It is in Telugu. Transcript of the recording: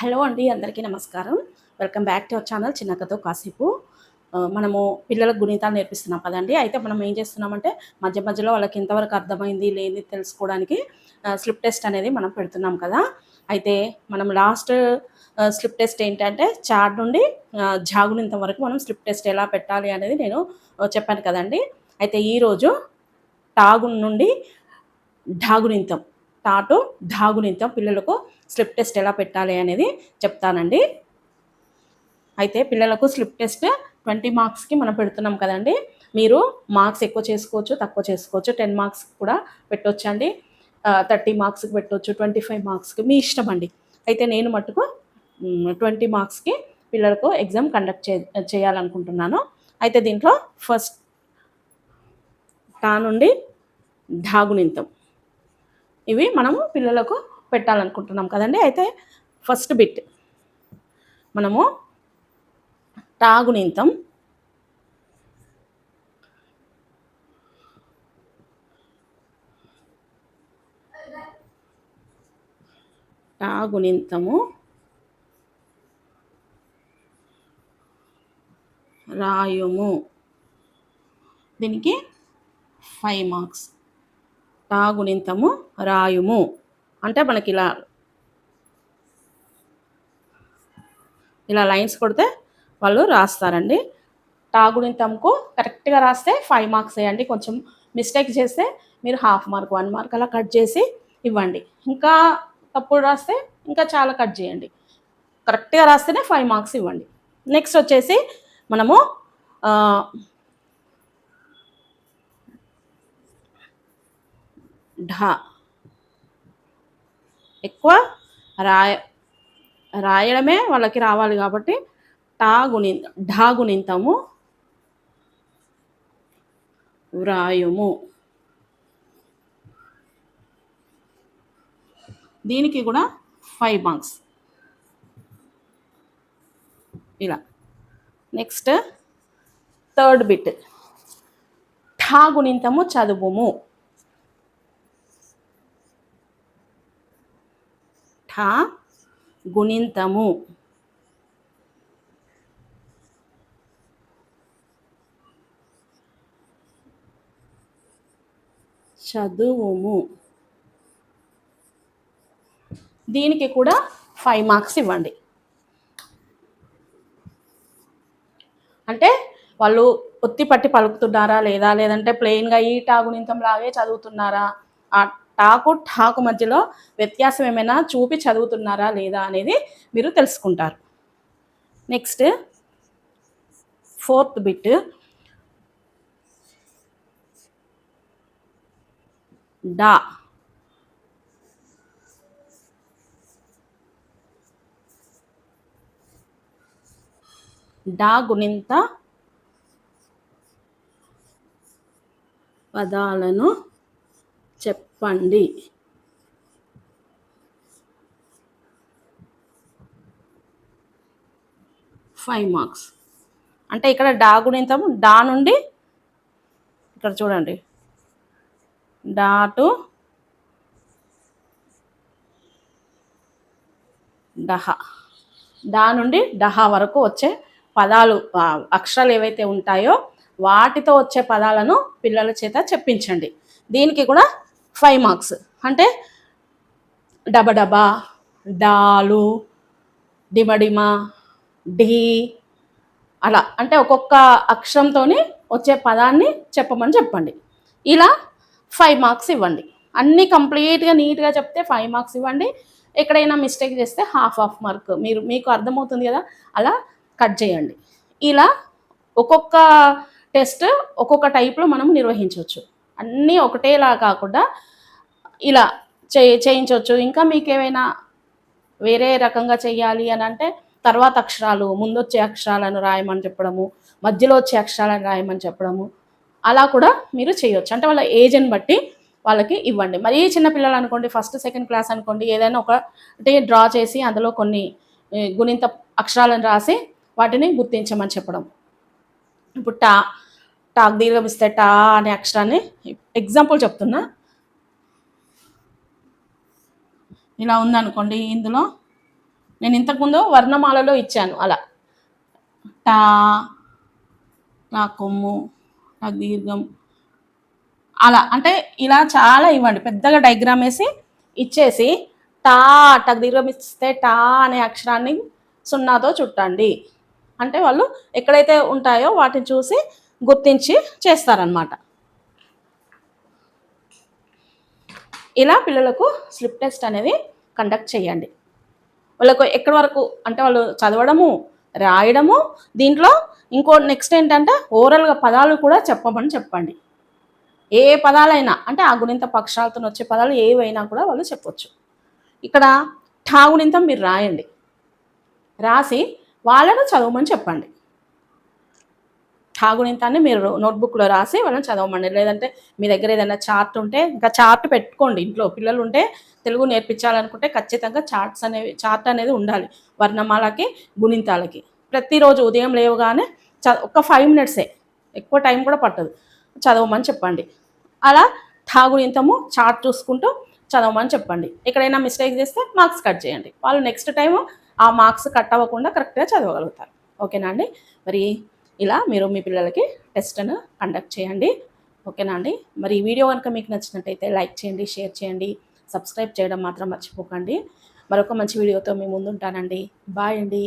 హలో అండి అందరికీ నమస్కారం. Welcome back to our channel చిన్నకతో కాసేపు. మనము పిల్లలకు గుణితాలు నేర్పిస్తున్నాం కదండి. అయితే మనం ఏం చేస్తున్నామంటే మధ్య మధ్యలో వాళ్ళకి ఎంతవరకు అర్థమైంది లేని తెలుసుకోవడానికి స్లిప్ టెస్ట్ అనేది మనం పెడుతున్నాం కదా. అయితే మనం లాస్ట్ స్లిప్ టెస్ట్ ఏంటంటే చార్ట్ నుండి జాగునింత వరకు మనం స్లిప్ టెస్ట్ ఎలా పెట్టాలి అనేది నేను చెప్పాను కదండి. అయితే ఈరోజు టాగు నుండి ఢాగునింతం. టాటు ఢాగునింతం పిల్లలకు స్లిప్ టెస్ట్ ఎలా పెట్టాలి అనేది చెప్తానండి. అయితే పిల్లలకు స్లిప్ టెస్ట్ ట్వంటీ మార్క్స్కి మనం పెడుతున్నాం కదండి. మీరు మార్క్స్ ఎక్కువ చేసుకోవచ్చు తక్కువ చేసుకోవచ్చు. టెన్ మార్క్స్ కూడా పెట్టొచ్చండి. థర్టీ మార్క్స్కి పెట్టవచ్చు ట్వంటీ ఫైవ్ మార్క్స్కి మీ ఇష్టం అండి. అయితే నేను మటుకు ట్వంటీ మార్క్స్కి పిల్లలకు ఎగ్జామ్ కండక్ట్ చే చేయాలనుకుంటున్నాను. అయితే దీంట్లో ఫస్ట్ టా నుండి ఢాగునింతం ఇవి మనము పిల్లలకు పెట్టాలనుకుంటున్నాం కదండి. అయితే ఫస్ట్ బిట్. మనము టాగునింతం. టాగునింతము. రాయుము. దీనికి ఫైవ్ మార్క్స్. తాగునింతము రాయుము. అంటే మనకి ఇలా ఇలా లైన్స్ కొడితే వాళ్ళు రాస్తారండి. తాగునింతంకు కరెక్ట్గా రాస్తే ఫైవ్ మార్క్స్ వేయండి. కొంచెం మిస్టేక్ చేస్తే మీరు హాఫ్ మార్క్ వన్ మార్క్ అలా కట్ చేసి ఇవ్వండి. ఇంకా తప్పుడు రాస్తే ఇంకా చాలా కట్ చేయండి. కరెక్ట్గా రాస్తేనే ఫైవ్ మార్క్స్ ఇవ్వండి. నెక్స్ట్ వచ్చేసి మనము ఢ. ఎక్కువ రాయ రాయడమే వాళ్ళకి రావాలి కాబట్టి టా గుణి ఢా గుణింతము వ్రాయుము. దీనికి కూడా ఫైవ్ మార్క్స్ ఇలా. నెక్స్ట్ థర్డ్ బిట్ ఠా గుణింతము చదువుము. గుణింతము. చదువుము. దీనికి కూడా ఫైవ్ మార్క్స్ ఇవ్వండి. అంటే వాళ్ళు ఒత్తి పట్టి పలుకుతున్నారా లేదా? లేదంటే ప్లెయిన్గా ఈ టాగునింతం లాగే చదువుతున్నారా? టాకు ఠాకు మధ్యలో వ్యత్యాసం ఏమైనా చూపి చదువుతున్నారా లేదా అనేది మీరు తెలుసుకుంటారు. నెక్స్ట్ ఫోర్త్ బిట్ డా. డా గుణింత పదాలను చెప్పండి. ఫైవ్ మార్క్స్ అంటే ఇక్కడ డా గుణింతం డా నుండి ఇక్కడ చూడండి. డా టు డహ. డా నుండి డహ వరకు వచ్చే పదాలు అక్షరాలు ఏవైతే ఉంటాయో వాటితో వచ్చే పదాలను పిల్లల చేత చెప్పించండి. దీనికి కూడా ఫైవ్ మార్క్స్. అంటే డబడబా డాలు డిమడిమ ఢీ అలా. అంటే ఒక్కొక్క అక్షరంతో వచ్చే పదాన్ని చెప్పమని చెప్పండి. ఇలా ఫైవ్ మార్క్స్ ఇవ్వండి. అన్నీ కంప్లీట్గా నీట్గా చెప్తే ఫైవ్ మార్క్స్ ఇవ్వండి. ఎక్కడైనా మిస్టేక్ చేస్తే హాఫ్ హాఫ్ మార్క్. మీరు మీకు అర్థమవుతుంది కదా? అలా కట్ చేయండి. ఇలా ఒక్కొక్క టెస్ట్ ఒక్కొక్క టైప్లో మనం నిర్వహించవచ్చు. అన్నీ ఒకటేలా కాకుండా ఇలా చే చేయించవచ్చు ఇంకా మీకు ఏమైనా వేరే రకంగా చేయాలి అని అంటే తర్వాత అక్షరాలు ముందొచ్చే అక్షరాలను రాయమని చెప్పడము మధ్యలో వచ్చే అక్షరాలను రాయమని చెప్పడము అలా కూడా మీరు చేయొచ్చు. అంటే వాళ్ళ ఏజ్ని బట్టి వాళ్ళకి ఇవ్వండి. మరీ చిన్న పిల్లలు అనుకోండి ఫస్ట్ సెకండ్ క్లాస్ అనుకోండి ఏదైనా ఒకటి డ్రా చేసి అందులో కొన్ని గుణింత అక్షరాలను రాసి వాటిని గుర్తించమని చెప్పడం. ఇప్పుడు టా టాక్ దీర్ఘం ఇస్తే టా అనే అక్షరాన్ని ఎగ్జాంపుల్ చెప్తున్నా. ఇలా ఉందనుకోండి ఇందులో. నేను ఇంతకుముందు వర్ణమాలలో ఇచ్చాను అలా. టా నా కొమ్ము నా దీర్ఘం అలా. అంటే ఇలా చాలా ఇవ్వండి పెద్దగా డైగ్రామ్ వేసి ఇచ్చేసి టా టక్ దీర్ఘం ఇస్తే టా అనే అక్షరాన్ని సున్నాతో చుట్టండి. అంటే వాళ్ళు ఎక్కడైతే ఉంటాయో వాటిని చూసి గుర్తించి చేస్తారనమాట ఇలా పిల్లలకు స్లిప్ టెస్ట్ అనేది కండక్ట్ చేయండి. వాళ్ళకు ఎక్కడి వరకు అంటే వాళ్ళు చదవడము రాయడము దీంట్లో ఇంకో నెక్స్ట్ ఏంటంటే ఓరల్గా పదాలు కూడా చెప్పమని చెప్పండి. ఏ పదాలైనా అంటే ఆ గుణింత పక్షాలతో వచ్చే పదాలు ఏవైనా కూడా వాళ్ళు చెప్పొచ్చు. ఇక్కడ ఠా గుణింతం మీరు రాయండి. రాసి వాళ్ళను చదవమని చెప్పండి. ఠాగుణితాన్ని మీరు నోట్బుక్లో రాసి వాళ్ళని చదవమండి. లేదంటే మీ దగ్గర ఏదైనా చార్ట్ ఉంటే ఇంకా చార్ట్ పెట్టుకోండి. ఇంట్లో పిల్లలు ఉంటే తెలుగు నేర్పించాలనుకుంటే ఖచ్చితంగా చార్ట్స్ అనేవి చార్ట్ అనేది ఉండాలి. వర్ణమాలకి గుణింతాలకి. ప్రతిరోజు ఉదయం లేవగానే చ ఒక ఫైవ్ మినిట్సే. ఎక్కువ టైం కూడా పట్టదు. చదవమని చెప్పండి. అలా ఠాగునింతము చార్ట్ చూసుకుంటూ చదవమని చెప్పండి. ఎక్కడైనా మిస్టేక్ చేస్తే మార్క్స్ కట్ చేయండి. వాళ్ళు నెక్స్ట్ టైం ఆ మార్క్స్ కట్ అవ్వకుండా కరెక్ట్గా చదవగలుగుతారు. ఓకేనా అండి? మరి ఇలా మీరు మీ పిల్లలకి టెస్ట్ను కండక్ట్ చేయండి. ఓకేనా అండి? మరి ఈ వీడియో కనుక మీకు నచ్చినట్టయితే లైక్ చేయండి షేర్ చేయండి సబ్స్క్రైబ్ చేయడం మాత్రం మర్చిపోకండి. మరొక మంచి వీడియోతో మీ ముందుంటానండి. బాయ్ అండి.